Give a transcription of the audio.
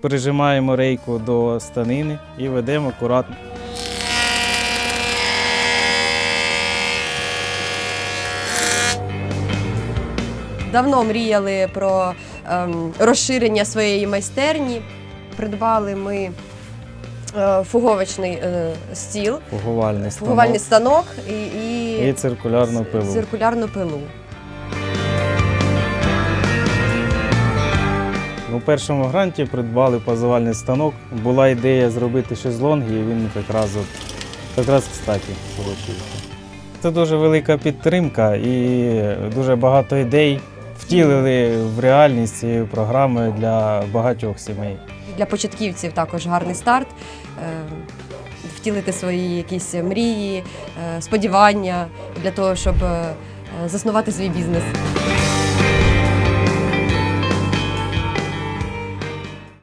Прижимаємо рейку до станини і ведемо акуратно. Давно мріяли про ем, розширення своєї майстерні. Придбали ми е, фуговичний е, стіл, Фугувальний станок фугувальний станок і, і, і циркулярну пилу. циркулярну пилу. У першому гранті придбали пазувальний станок. Була ідея зробити шезлонги, і він якраз, от, якраз кстати вийшов. Це дуже велика підтримка і дуже багато ідей втілили в реальність цієї програми для багатьох сімей. Для початківців також гарний старт. Е, втілити свої якісь мрії, е, сподівання для того, щоб е, заснувати свій бізнес.